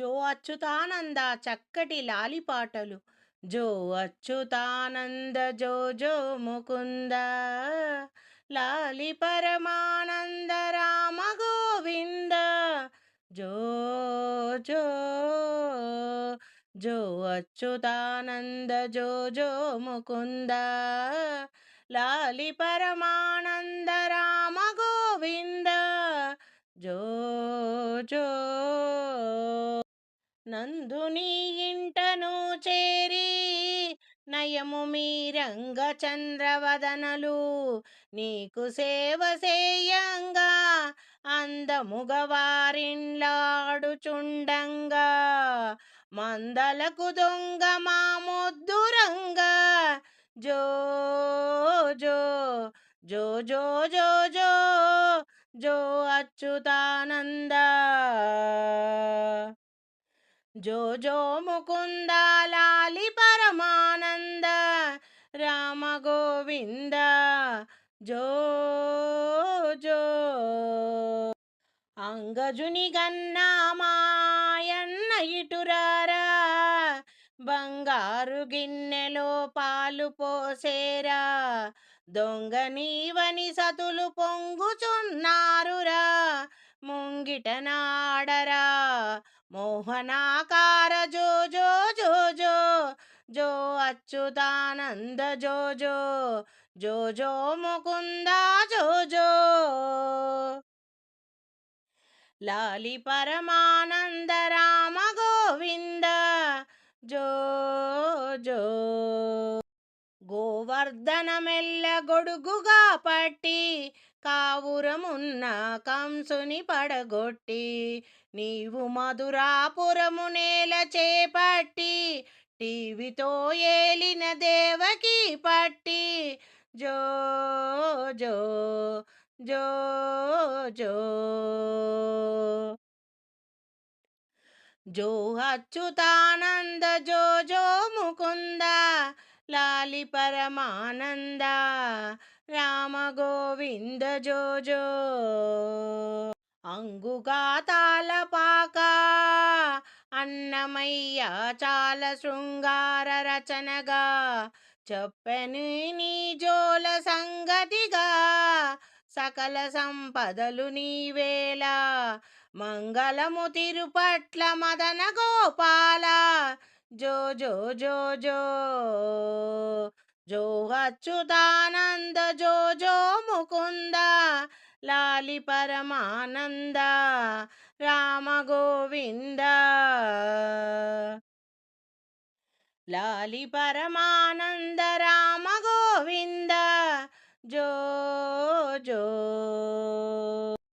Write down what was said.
జో అచ్యుతానంద చక్కటి లాలిపాటలు జో అచ్యుతానంద జో జో ముకుంద. లాలి పరమానంద రామ గోవింద. జో జో జో అచ్యుతానంద జో జో ముకుంద. లాలి పరమానంద రామ గోవింద. జో జో నందుని ఇంటను చేరి నయము మీ రంగ చంద్రవదనలు నీకు సేవ సేయంగా అందముగ వారిన్లాడుచుండంగా మందలకు దొంగ మా ముద్దురంగా జో జో జో జో జో జో జో అచ్యుతానంద. జో జో ముకుంద లాలి పరమానంద రామ గోవింద జో జో. అంగజుని గన్నా మాయన్న ఇటురారా బంగారు గిన్నెలో పాలు పోసేరా దొంగ నీవని సతులు పొంగుచున్నారురా ముంగిట నాడరా మోహనాకార జో జో జో జో జో అచ్యుతానంద జో జో జో జో ముకుంద జో జో. లాలి పరమానంద రామ గోవింద జో జో. గోవర్ధనమెల్ల గొడుగుగా పట్టి కావురమున్న కంసుని పడగొట్టి నీవు మధురాపురము నేల చేపట్టి టీవీతో ఏలిన దేవకి పట్టి. జో జో జో జో. జో అచ్యుతానంద జో జో ముకుంద లాలి పరమానంద రామ గోవింద జో జో. అంగుగా తాళపాక అన్నమయ్య చాల శృంగార రచనగా చెప్పని నీ జోల సంగతిగా సకల సంపదలు నీవేళ మంగళము తిరుపట్ల మదన గోపాల జో జో జో జో జో అచ్యుతానంద జో జో ముకుంద లాలి పరమానంద రామ గోవింద. లాలి పరమానంద రామ గోవింద. జో జో